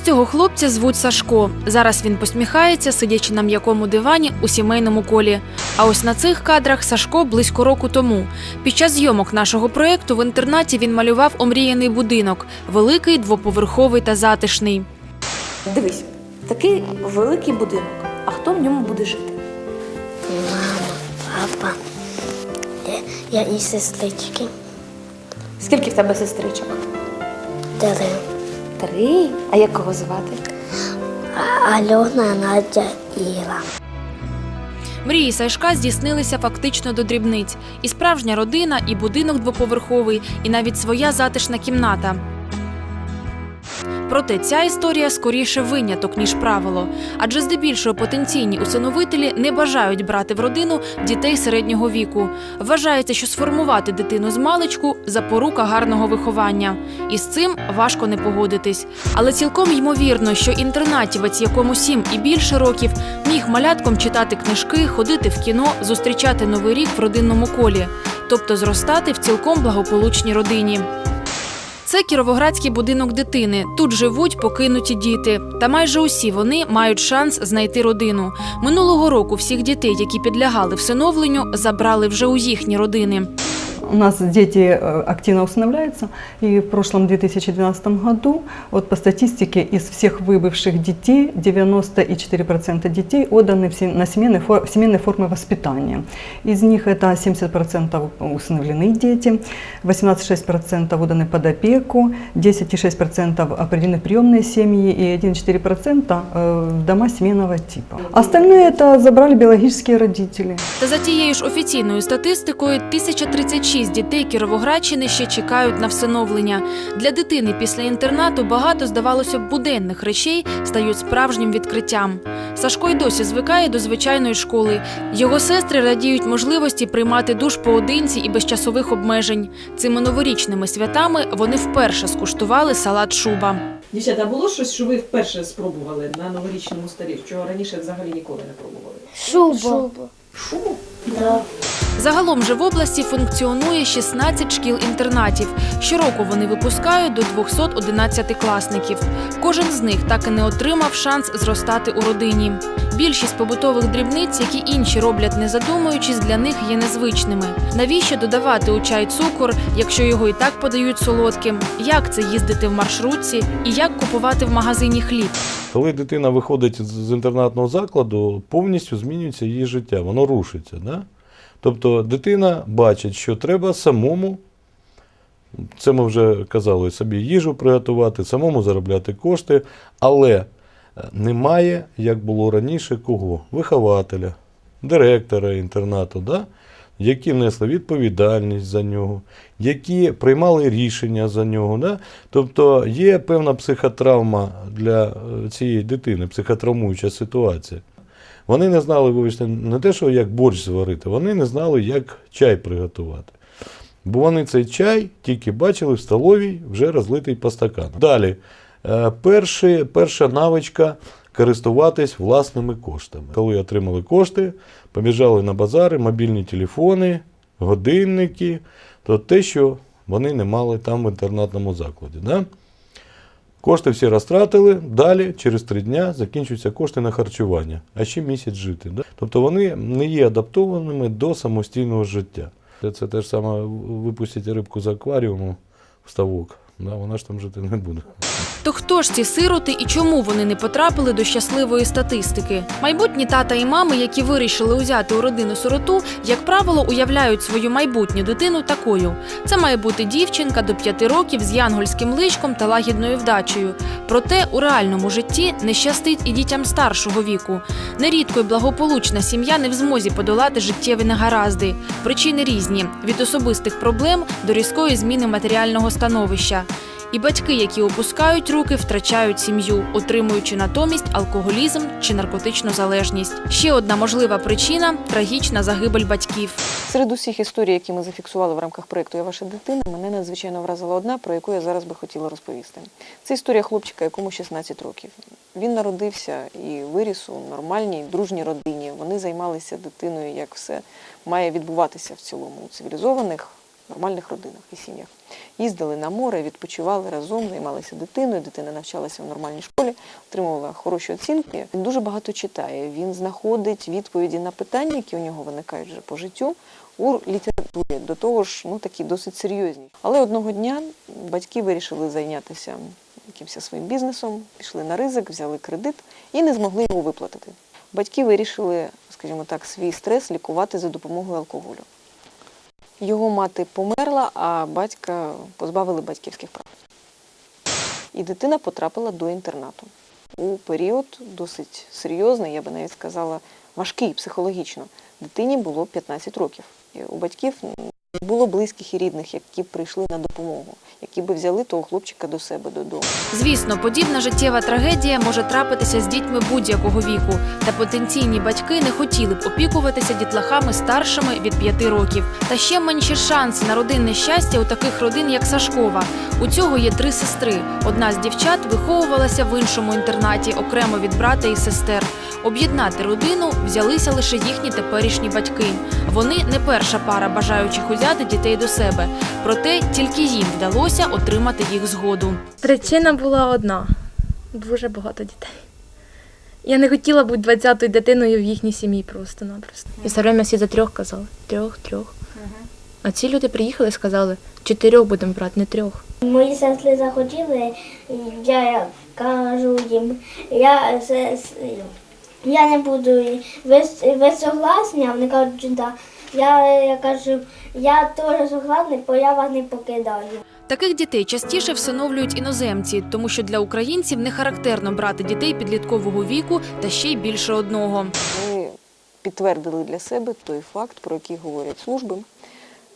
цього хлопця звуть Сашко. Зараз він посміхається, сидячи на м'якому дивані у сімейному колі. А ось на цих кадрах Сашко близько року тому. Під час зйомок нашого проєкту в інтернаті він малював омріяний будинок великий, двоповерховий та затишний. Дивись, такий великий будинок. А хто в ньому буде жити? Мама, папа, я, я і сестрички. Скільки в тебе сестричок? Три. Три. А як кого звати? Альона, Надя, Іра. Мрії Сашка здійснилися фактично до дрібниць. І справжня родина, і будинок двоповерховий, і навіть своя затишна кімната. Проте ця історія скоріше виняток, ніж правило. Адже здебільшого потенційні усиновителі не бажають брати в родину дітей середнього віку. Вважається, що сформувати дитину з маличку запорука гарного виховання. І з цим важко не погодитись. Але цілком ймовірно, що інтернатівець, якому сім і більше років, міг малятком читати книжки, ходити в кіно, зустрічати новий рік в родинному колі, тобто зростати в цілком благополучній родині. Це кіровоградський будинок дитини. Тут живуть покинуті діти. Та майже усі вони мають шанс знайти родину. Минулого року всіх дітей, які підлягали всиновленню, забрали вже у їхні родини. У нас дети э, активно усыновляются, и в прошлом 2012 году, вот по статистике, из всех выбывших детей, 94% детей отданы в се- на семейные, фор- семейные формы воспитания. Из них это 70% усыновлены дети, 18,6% отданы под опеку, 10,6% определены приемные семьи и 1,4% э, в дома семейного типа. Остальные это забрали биологические родители. Та за тією ж офіційною статистикою, 1036 дітей Кіровоградщини ще чекають на всиновлення. Для дитини після інтернату багато, здавалося б, буденних речей стають справжнім відкриттям. Сашко й досі звикає до звичайної школи. Його сестри радіють можливості приймати душ поодинці і без часових обмежень. Цими новорічними святами вони вперше скуштували салат шуба. Дівчата, було щось, що ви вперше спробували на новорічному столі, чого раніше взагалі ніколи не пробували? Шуба. Шубу? Да. Загалом же в області функціонує 16 шкіл-інтернатів. Щороку вони випускають до 211 класників. Кожен з них так і не отримав шанс зростати у родині. Більшість побутових дрібниць, які інші роблять не задумуючись, для них є незвичними. Навіщо додавати у чай цукор, якщо його і так подають солодким? Як це їздити в маршрутці і як купувати в магазині хліб? Коли дитина виходить з- інтернатного закладу, повністю змінюється її життя, воно рушиться. Да? Тобто дитина бачить, що треба самому, це ми вже казали, собі їжу приготувати, самому заробляти кошти, але е, немає, як було раніше, кого? Вихователя, директора інтернату, да? які несли відповідальність за нього, які приймали рішення за нього. Да? Тобто є певна психотравма для е, цієї дитини, психотравмуюча ситуація. Вони не знали, вибачте, не те, що як борщ зварити, вони не знали, як чай приготувати. Бо вони цей чай тільки бачили в столовій, вже розлитий по стакану. Далі, е, перші, перша навичка користуватись власними коштами. Коли отримали кошти, побіжали на базари, мобільні телефони, годинники, то те, що вони не мали там в інтернатному закладі. Да? Кошти всі розтратили, далі через три дня закінчуються кошти на харчування, а ще місяць жити. Да? Тобто вони не є адаптованими до самостійного життя. Це те ж саме випустити рибку з акваріуму в ставок. Да? Вона ж там жити не буде. То хто ж ці сироти і чому вони не потрапили до щасливої статистики? Майбутні тата і мами, які вирішили узяти у родину сироту, як правило, уявляють свою майбутню дитину такою: це має бути дівчинка до п'яти років з янгольським личком та лагідною вдачею. Проте у реальному житті не щастить і дітям старшого віку. Нерідко й благополучна сім'я не в змозі подолати життєві негаразди. Причини різні від особистих проблем до різкої зміни матеріального становища. І батьки, які опускають руки, втрачають сім'ю, отримуючи натомість алкоголізм чи наркотичну залежність. Ще одна можлива причина трагічна загибель батьків. Серед усіх історій, які ми зафіксували в рамках проєкту Я ваша дитина, мене надзвичайно вразила одна, про яку я зараз би хотіла розповісти. Це історія хлопчика, якому 16 років. Він народився і виріс у нормальній, дружній родині. Вони займалися дитиною, як все має відбуватися в цілому у цивілізованих нормальних родинах і сім'ях. Їздили на море, відпочивали разом, займалися дитиною. Дитина навчалася в нормальній школі, отримувала хороші оцінки. Він дуже багато читає. Він знаходить відповіді на питання, які у нього виникають вже по життю. У літературі до того ж, ну такі досить серйозні. Але одного дня батьки вирішили зайнятися якимось своїм бізнесом, пішли на ризик, взяли кредит і не змогли його виплатити. Батьки вирішили, скажімо так, свій стрес лікувати за допомогою алкоголю. Його мати померла, а батька позбавили батьківських прав. І дитина потрапила до інтернату у період досить серйозний, я би навіть сказала, важкий психологічно. Дитині було 15 років. У батьків було близьких і рідних, які прийшли на допомогу, які би взяли того хлопчика до себе додому. Звісно, подібна життєва трагедія може трапитися з дітьми будь-якого віку, та потенційні батьки не хотіли б опікуватися дітлахами старшими від 5 років. Та ще менші шанси на родинне щастя у таких родин, як Сашкова. У цього є три сестри. Одна з дівчат виховувалася в іншому інтернаті, окремо від брата і сестер. Об'єднати родину взялися лише їхні теперішні батьки. Вони не перша пара бажаючих узяти дітей до себе. Проте тільки їм вдалося отримати їх згоду. Причина була одна: дуже багато дітей. Я не хотіла бути 20-ю дитиною в їхній сім'ї просто-напросто. І все время всі за трьох казали. Трьох, трьох. А ці люди приїхали і сказали, чотирьох будемо брати, не трьох. Мої сестри захотіли, я кажу їм, я, я не буду, ви, ви согласні? А вони кажуть, що да. Я, я кажу, я теж согласний, бо я вас не покидаю. Таких дітей частіше всиновлюють іноземці, тому що для українців не характерно брати дітей підліткового віку та ще й більше одного. Ми підтвердили для себе той факт, про який говорять служби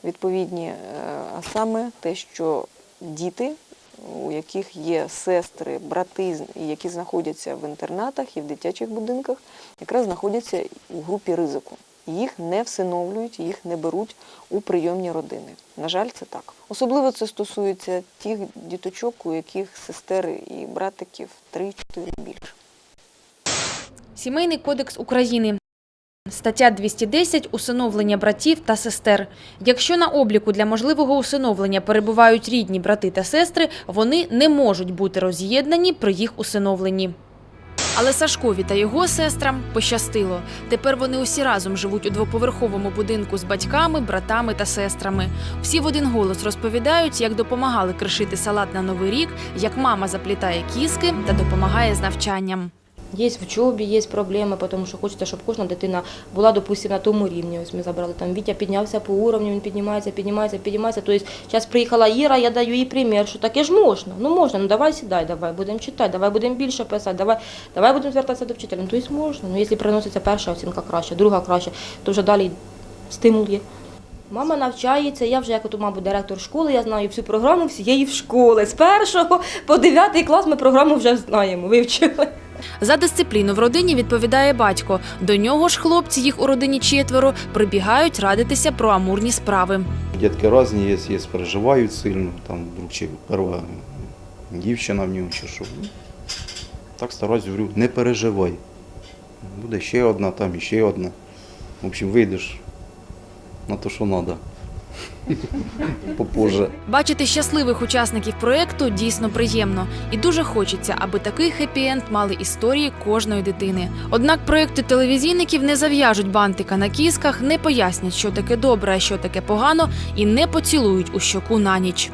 відповідні, е, а саме те, що діти, у яких є сестри, брати, які знаходяться в інтернатах і в дитячих будинках, якраз знаходяться у групі ризику. Їх не всиновлюють, їх не беруть у прийомні родини. На жаль, це так. Особливо це стосується тих діточок, у яких сестер і братиків 3-4 більше. Сімейний кодекс України. Стаття 210 усиновлення братів та сестер. Якщо на обліку для можливого усиновлення перебувають рідні брати та сестри, вони не можуть бути роз'єднані при їх усиновленні. Але Сашкові та його сестрам пощастило. Тепер вони усі разом живуть у двоповерховому будинку з батьками, братами та сестрами. Всі в один голос розповідають, як допомагали кришити салат на новий рік, як мама заплітає кіски та допомагає з навчанням. Є в учобі, є проблеми, тому що хочеться, щоб кожна дитина була, допустимо, на тому рівні. Ось ми забрали там Вітя піднявся по уровню, він піднімається, піднімається, піднімається. Тобто зараз приїхала Іра, я даю їй примір, що таке ж можна. Ну можна, ну давай сідай, давай будемо читати, давай будемо більше писати, давай, давай будемо звертатися до вчителя. Тобто можна. Ну якщо приноситься перша оцінка краще, друга краще, то вже далі стимул є. Мама навчається, я вже як от, мабуть, директор школи, я знаю всю програму всієї школи. З першого по дев'ятий клас ми програму вже знаємо, вивчили. За дисципліну в родині відповідає батько. До нього ж хлопці, їх у родині четверо, прибігають радитися про амурні справи. Дітки різні є, є переживають сильно, там чи перша дівчина в нього чи що. Так стараюсь, говорю, не переживай. Буде ще одна, там ще одна. В общем, вийдеш на те, що треба. Попозже. Бачити щасливих учасників проєкту дійсно приємно, і дуже хочеться, аби такий хеппі-енд мали історії кожної дитини. Однак проєкти телевізійників не зав'яжуть бантика на кісках, не пояснять, що таке добре, а що таке погано, і не поцілують у щоку на ніч.